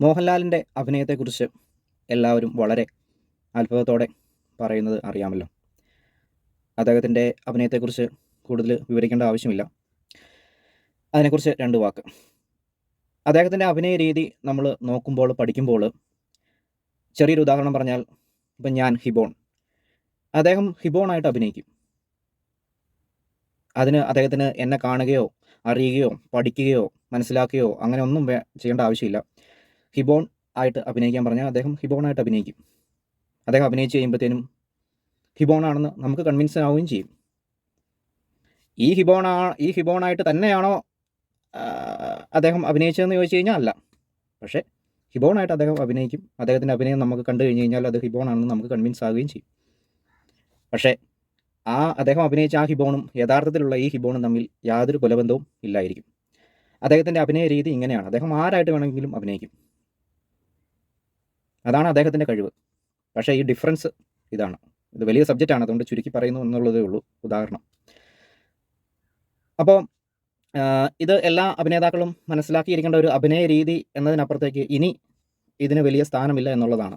മോഹൻലാലിന്റെ അഭിനയത്തെക്കുറിച്ച് എല്ലാവരും വളരെ അത്ഭുതത്തോടെ പറയുന്നത് അറിയാമല്ലോ. അദ്ദേഹത്തിന്റെ അഭിനയത്തെക്കുറിച്ച് കൂടുതൽ വിവരിക്കേണ്ട ആവശ്യമില്ല. അതിനെക്കുറിച്ച് രണ്ട് വാക്ക്. അദ്ദേഹത്തിന്റെ അഭിനയ രീതി നമ്മൾ നോക്കുമ്പോൾ പഠിക്കുമ്പോൾ ചെറിയൊരു ഉദാഹരണം പറഞ്ഞാൽ ഇപ്പം ഞാൻ ഹിബോൺ. അദ്ദേഹം ഹിബോണായിട്ട് അഭിനയിക്കും. അതിന് അദ്ദേഹത്തിന് എന്നെ കാണുകയോ അറിയുകയോ പഠിക്കുകയോ മനസ്സിലാക്കുകയോ അങ്ങനെ ഒന്നും ചെയ്യേണ്ട ആവശ്യമില്ല. ഹിബോൺ ആയിട്ട് അഭിനയിക്കാൻ പറഞ്ഞാൽ അദ്ദേഹം ഹിബോണായിട്ട് അഭിനയിക്കും. അദ്ദേഹം അഭിനയിച്ച് കഴിയുമ്പോഴത്തേനും ഹിബോണാണെന്ന് നമുക്ക് കൺവിൻസ് ആവുകയും ചെയ്യും. ഈ ഹിബോണ ഈ ഹിബോണായിട്ട് തന്നെയാണോ അദ്ദേഹം അഭിനയിച്ചതെന്ന് ചോദിച്ചു കഴിഞ്ഞാൽ അല്ല. പക്ഷേ ഹിബോണായിട്ട് അദ്ദേഹം അഭിനയിക്കും. അദ്ദേഹത്തിന്റെ അഭിനയം നമുക്ക് കണ്ടു കഴിഞ്ഞ് കഴിഞ്ഞാൽ അത് ഹിബോണാണെന്ന് നമുക്ക് കൺവിൻസ് ആവുകയും ചെയ്യും. പക്ഷേ ആ അദ്ദേഹം അഭിനയിച്ച ആ ഹിബോണും യഥാർത്ഥത്തിലുള്ള ഈ ഹിബോണും തമ്മിൽ യാതൊരു കുലബന്ധവും ഇല്ലായിരിക്കും. അദ്ദേഹത്തിന്റെ അഭിനയ രീതി ഇങ്ങനെയാണ്. അദ്ദേഹം ആരായിട്ട് വേണമെങ്കിലും അഭിനയിക്കും. അതാണ് അദ്ദേഹത്തിന്റെ കഴിവ്. പക്ഷേ ഈ ഡിഫറൻസ് ഇതാണ്. ഇത് വലിയ സബ്ജക്റ്റാണ് അതുകൊണ്ട് ചുരുക്കി പറയുന്നു എന്നുള്ളതേ ഉള്ളൂ. ഉദാഹരണം. അപ്പോൾ ഇത് എല്ലാ അഭിനേതാക്കളും മനസ്സിലാക്കിയിരിക്കേണ്ട ഒരു അഭിനയ രീതി എന്നതിനപ്പുറത്തേക്ക് ഇനി ഇതിന് വലിയ സ്ഥാനമില്ല എന്നുള്ളതാണ്.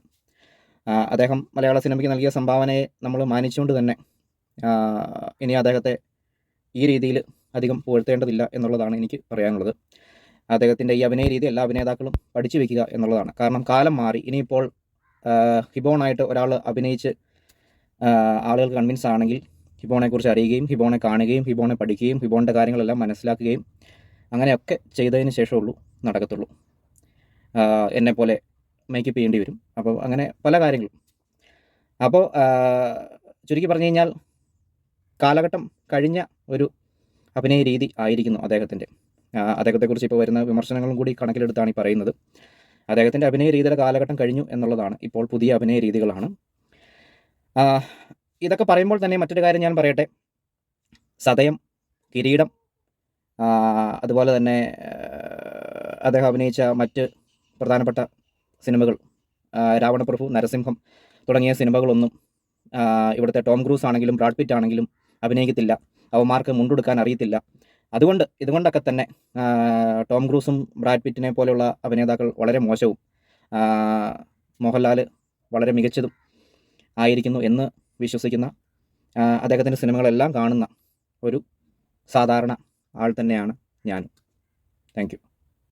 അദ്ദേഹം മലയാള സിനിമയ്ക്ക് നൽകിയ സംഭാവനയെ നമ്മൾ മാനിച്ചുകൊണ്ട് തന്നെ ഇനി അദ്ദേഹത്തെ ഈ രീതിയിൽ അധികം പുകഴ്ത്തേണ്ടതില്ല എന്നുള്ളതാണ് എനിക്ക് പറയാനുള്ളത്. അദ്ദേഹത്തിന്റെ ഈ അഭിനയ രീതി എല്ലാ അഭിനേതാക്കളും പഠിച്ചു വെക്കുക എന്നുള്ളതാണ്. കാരണം കാലം മാറി. ഇനിയിപ്പോൾ ഹിബോണായിട്ട് ഒരാൾ അഭിനയിച്ച് ആളുകൾ കൺവിൻസ് ആണെങ്കിൽ ഹിബോണെക്കുറിച്ച് അറിയുകയും ഹിബോണെ കാണുകയും ഹിബോണെ പഠിക്കുകയും ഹിബോണിന്റെ കാര്യങ്ങളെല്ലാം മനസ്സിലാക്കുകയും അങ്ങനെയൊക്കെ ചെയ്തതിന് ശേഷമുള്ളൂ നടക്കത്തുള്ളൂ. എന്നെപ്പോലെ മേക്കപ്പ് ചെയ്യേണ്ടി വരും. അപ്പോൾ അങ്ങനെ പല കാര്യങ്ങളും. അപ്പോൾ ചുരുക്കി പറഞ്ഞു കഴിഞ്ഞാൽ കാലഘട്ടം കഴിഞ്ഞ ഒരു അഭിനയ രീതി ആയിരിക്കുന്നു അദ്ദേഹത്തിന്റെ അദ്ദേഹത്തെക്കുറിച്ച് ഇപ്പോൾ വരുന്ന വിമർശനങ്ങളും കൂടി കണക്കിലെടുത്താണ് ഈ പറയുന്നത്. അദ്ദേഹത്തിന്റെ അഭിനയ രീതിയുടെ കാലഘട്ടം കഴിഞ്ഞു എന്നുള്ളതാണ് ഇപ്പോൾ പുതിയ അഭിനയ രീതികളാണ്. ഇതൊക്കെ പറയുമ്പോൾ തന്നെ മറ്റൊരു കാര്യം ഞാൻ പറയട്ടെ. സതയം കിരീടം അതുപോലെ തന്നെ അദ്ദേഹം അഭിനയിച്ച മറ്റ് പ്രധാനപ്പെട്ട സിനിമകൾ രാവണപ്രഭു നരസിംഹം തുടങ്ങിയ സിനിമകളൊന്നും ഇവിടുത്തെ ടോം ക്രൂസ് ആണെങ്കിലും ബ്രാഡ് പിറ്റ് ആണെങ്കിലും അഭിനയിക്കത്തില്ല. അവന്മാർക്ക് മുണ്ടെടുക്കാൻ അറിയത്തില്ല. അതുകൊണ്ട് ഇതുകൊണ്ടൊക്കെ തന്നെ ടോം ക്രൂസും ബ്രാഡ് പിറ്റിനെ പോലെയുള്ള അഭിനേതാക്കൾ വളരെ മോശവും മോഹൻലാൽ വളരെ മികച്ചതും ആയിരിക്കുന്നു എന്ന് വിശ്വസിക്കുന്ന അദ്ദേഹത്തിന്റെ സിനിമകളെല്ലാം കാണുന്ന ഒരു സാധാരണ ആൾ തന്നെയാണ് ഞാൻ താങ്ക്